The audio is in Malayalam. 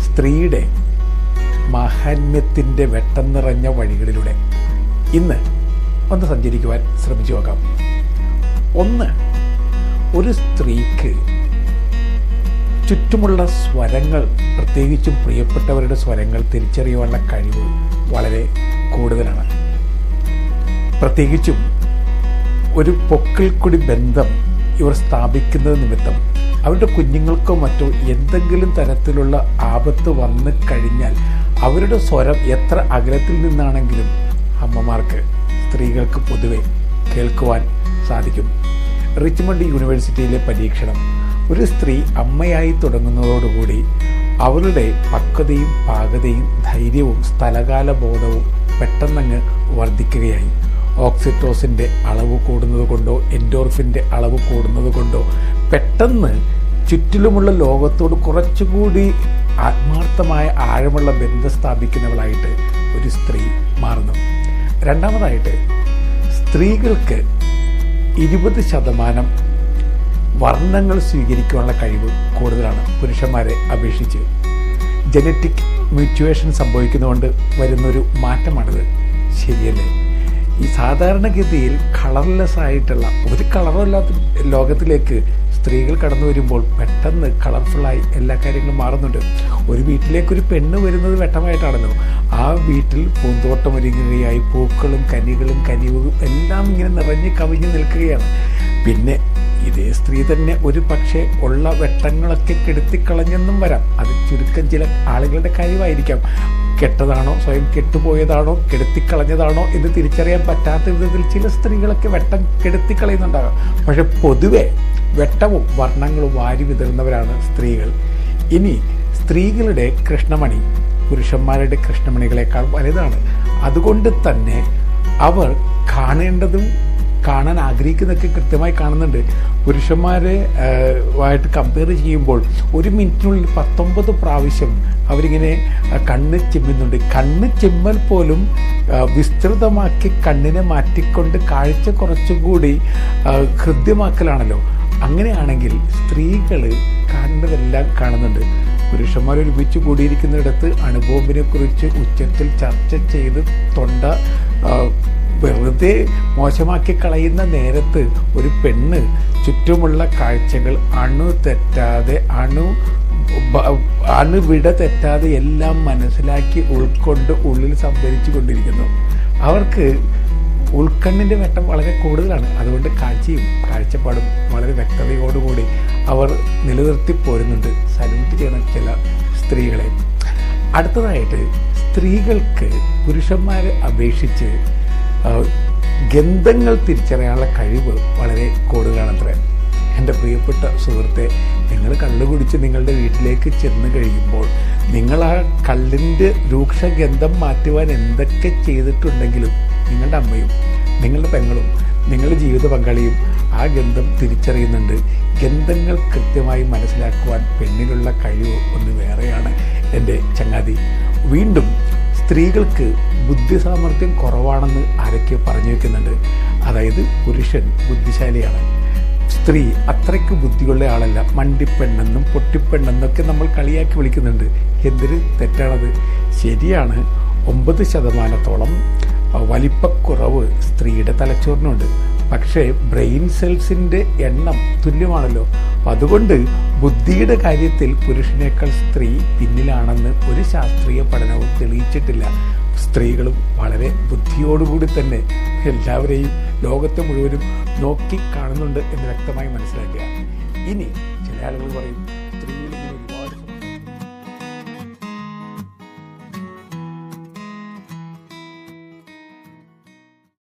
സ്ത്രീയുടെ മാഹാത്മ്യത്തിന്റെ വെട്ടം നിറഞ്ഞ വഴികളിലൂടെ ഇന്ന് ഒന്ന് സഞ്ചരിക്കുവാൻ ശ്രമിച്ചു നോക്കാം. ഒന്ന് ഒരു സ്ത്രീക്ക് ചുറ്റുമുള്ള സ്വരങ്ങൾ പ്രത്യേകിച്ചും പ്രിയപ്പെട്ടവരുടെ സ്വരങ്ങൾ തിരിച്ചറിയുവാനുള്ള കഴിവ് വളരെ കൂടുതലാണ്. പ്രത്യേകിച്ചും ഒരു പൊക്കിൾക്കുടി ബന്ധം ഇവർ സ്ഥാപിക്കുന്നത് നിമിത്തം അവരുടെ കുഞ്ഞുങ്ങൾക്കോ മറ്റോ എന്തെങ്കിലും തരത്തിലുള്ള ആപത്ത് വന്നു കഴിഞ്ഞാൽ അവരുടെ സ്വരം എത്ര അകലത്തിൽ നിന്നാണെങ്കിലും അമ്മമാർക്ക് സ്ത്രീകൾക്ക് പൊതുവെ കേൾക്കുവാൻ സാധിക്കും. റിച്ച്മണ്ട് യൂണിവേഴ്സിറ്റിയിലെ പരീക്ഷണം ഒരു സ്ത്രീ അമ്മയായി തുടങ്ങുന്നതോടുകൂടി അവളുടെ പക്വതയും പാകതയും ധൈര്യവും സ്ഥലകാല ബോധവും പെട്ടെന്നങ്ങ് വർദ്ധിക്കുകയായി. ഓക്സിറ്റോസിന്റെ അളവ് കൂടുന്നത് കൊണ്ടോ എൻഡോർഫിന്റെ അളവ് കൂടുന്നത് കൊണ്ടോ പെട്ടെന്ന് ചുറ്റിലുമുള്ള ലോകത്തോട് കുറച്ചുകൂടി ആത്മാർത്ഥമായ ആഴമുള്ള ബന്ധം സ്ഥാപിക്കുന്നവളായിട്ട് ഒരു സ്ത്രീ മാറുന്നു. രണ്ടാമതായിട്ട് സ്ത്രീകൾക്ക് ഇരുപത് ശതമാനം വർണങ്ങൾ സ്വീകരിക്കുവാനുള്ള കഴിവ് കൂടുതലാണ് പുരുഷന്മാരെ അപേക്ഷിച്ച്. ജനറ്റിക് മ്യൂച്വേഷൻ സംഭവിക്കുന്നതുകൊണ്ട് വരുന്നൊരു മാറ്റമാണിത്. ശരിയല്ലേ? ഈ സാധാരണഗതിയിൽ കളർലെസ് ആയിട്ടുള്ള ഒരു കളറുമില്ലാത്ത ലോകത്തിലേക്ക് സ്ത്രീകൾ കടന്നു വരുമ്പോൾ പെട്ടെന്ന് കളർഫുള്ളായി എല്ലാ കാര്യങ്ങളും മാറുന്നുണ്ട്. ഒരു വീട്ടിലേക്ക് ഒരു പെണ്ണ് വരുന്നത് വെട്ടമായിട്ടാണല്ലോ ആ വീട്ടിൽ പൂന്തോട്ടം ഒരുങ്ങുകയായി പൂക്കളും കനികളും കനിവും എല്ലാം ഇങ്ങനെ നിറഞ്ഞ് കവിഞ്ഞ് നിൽക്കുകയാണ്. പിന്നെ ഇതേ സ്ത്രീ തന്നെ ഒരു പക്ഷേ ഉള്ള വെട്ടങ്ങളൊക്കെ കെടുത്തിക്കളഞ്ഞെന്നും വരാം. അത് ചുരുക്കം ചില ആളുകളുടെ കഴിവായിരിക്കാം കെട്ടതാണോ സ്വയം കെട്ടുപോയതാണോ കെടുത്തിക്കളഞ്ഞതാണോ എന്ന് തിരിച്ചറിയാൻ പറ്റാത്ത വിധത്തിൽ ചില സ്ത്രീകളൊക്കെ വെട്ടം കെടുത്തിക്കളയുന്നുണ്ടാകാം. പക്ഷെ പൊതുവെ വെട്ടവും വർണങ്ങളും വാരി വിതറുന്നവരാണ് സ്ത്രീകൾ. ഇനി സ്ത്രീകളുടെ കൃഷ്ണമണി പുരുഷന്മാരുടെ കൃഷ്ണമണികളെക്കാൾ വലുതാണ്. അതുകൊണ്ട് തന്നെ അവർ കാണേണ്ടതും കാണാൻ ആഗ്രഹിക്കുന്നതൊക്കെ കൃത്യമായി കാണുന്നുണ്ട്. പുരുഷന്മാരെ ആയിട്ട് കമ്പയർ ചെയ്യുമ്പോൾ ഒരു മിനിറ്റിനുള്ളിൽ പത്തൊമ്പത് പ്രാവശ്യം അവരിങ്ങനെ കണ്ണ് ചെമ്മുന്നുണ്ട്. കണ്ണ് ചെമ്മൽ പോലും വിസ്തൃതമാക്കി കണ്ണിനെ മാറ്റിക്കൊണ്ട് കാഴ്ച കുറച്ചുകൂടി ഹൃദ്യമാക്കലാണല്ലോ. അങ്ങനെയാണെങ്കിൽ സ്ത്രീകൾ കാണേണ്ടതെല്ലാം കാണുന്നുണ്ട്. പുരുഷന്മാർ ഒരുമിച്ച് കൂടിയിരിക്കുന്നിടത്ത് അണുബോംബിനെ കുറിച്ച് ഉച്ചത്തിൽ ചർച്ച ചെയ്ത് തൊണ്ട വെറുതെ മോശമാക്കി കളയുന്ന നേരത്ത് ഒരു പെണ്ണ് ചുറ്റുമുള്ള കാഴ്ചകൾ അണു തെറ്റാതെ അണു അണു അണുവിട തെറ്റാതെ എല്ലാം മനസ്സിലാക്കി ഉൾക്കൊണ്ട് ഉള്ളിൽ സംഭരിച്ചു കൊണ്ടിരിക്കുന്നു. അവർക്ക് ഉൾക്കണ്ണിന്റെ വെട്ടം വളരെ കൂടുതലാണ്. അതുകൊണ്ട് കാഴ്ചയും കാഴ്ചപ്പാടും വളരെ വ്യക്തതയോടുകൂടി അവർ നിലനിർത്തി പോരുന്നുണ്ട്. സല്യൂട്ട് ചെയ്യണം ചില സ്ത്രീകളെ. അടുത്തതായിട്ട് സ്ത്രീകൾക്ക് പുരുഷന്മാരെ അപേക്ഷിച്ച് ഗന്ധങ്ങൾ തിരിച്ചറിയാനുള്ള കഴിവ് വളരെ കൂടുതലാണത്രേ. എന്റെ പ്രിയപ്പെട്ട സുഹൃത്തെ നിങ്ങൾ കള്ളു കുടിച്ച് നിങ്ങളുടെ വീട്ടിലേക്ക് ചെന്ന് കഴിയുമ്പോൾ നിങ്ങൾ ആ കള്ളിന്റെ രൂക്ഷഗന്ധം മാറ്റുവാൻ എന്തൊക്കെ ചെയ്തിട്ടുണ്ടെങ്കിലും നിങ്ങളുടെ അമ്മയും നിങ്ങളുടെ പെങ്ങളും നിങ്ങളുടെ ജീവിത പങ്കാളിയും ആ ഗന്ധം തിരിച്ചറിയുന്നുണ്ട്. ഗന്ധങ്ങൾ കൃത്യമായി മനസ്സിലാക്കുവാൻ പെണ്ണിലുള്ള കഴിവ് ഒന്ന് വേറെയാണ് എന്റെ ചങ്ങാതി. വീണ്ടും സ്ത്രീകൾക്ക് ബുദ്ധി സാമർഥ്യം കുറവാണെന്ന് ആരൊക്കെ പറഞ്ഞു വെക്കുന്നുണ്ട്. അതായത് പുരുഷൻ ബുദ്ധിശാലിയാണ്. സ്ത്രീ അത്രയ്ക്ക് ബുദ്ധിയുള്ള ആളല്ല. മണ്ടിപ്പെണ്ണെന്നും പൊട്ടിപ്പെണ്ണെന്നൊക്കെ നമ്മൾ കളിയാക്കി വിളിക്കുന്നുണ്ട്. എന്തിന്? തെറ്റാണത്. ശരിയാണ് ഒമ്പത് ശതമാനത്തോളം വലിപ്പക്കുറവ് സ്ത്രീയുടെ തലച്ചോറിനുണ്ട്. പക്ഷേ ബ്രെയിൻ സെൽസിന്റെ എണ്ണം തുല്യമാണല്ലോ. അതുകൊണ്ട് ബുദ്ധിയുടെ കാര്യത്തിൽ പുരുഷനേക്കാൾ സ്ത്രീ പിന്നിലാണെന്ന് ഒരു ശാസ്ത്രീയ പഠനവും തെളിയിച്ചിട്ടില്ല. സ്ത്രീകളും വളരെ ബുദ്ധിയോടുകൂടി തന്നെ എല്ലാവരെയും ലോകത്തെ മുഴുവനും നോക്കി കാണുന്നുണ്ട് എന്ന് വ്യക്തമായി മനസ്സിലാക്കുക. ഇനി ചില ആളുകൾ പറയും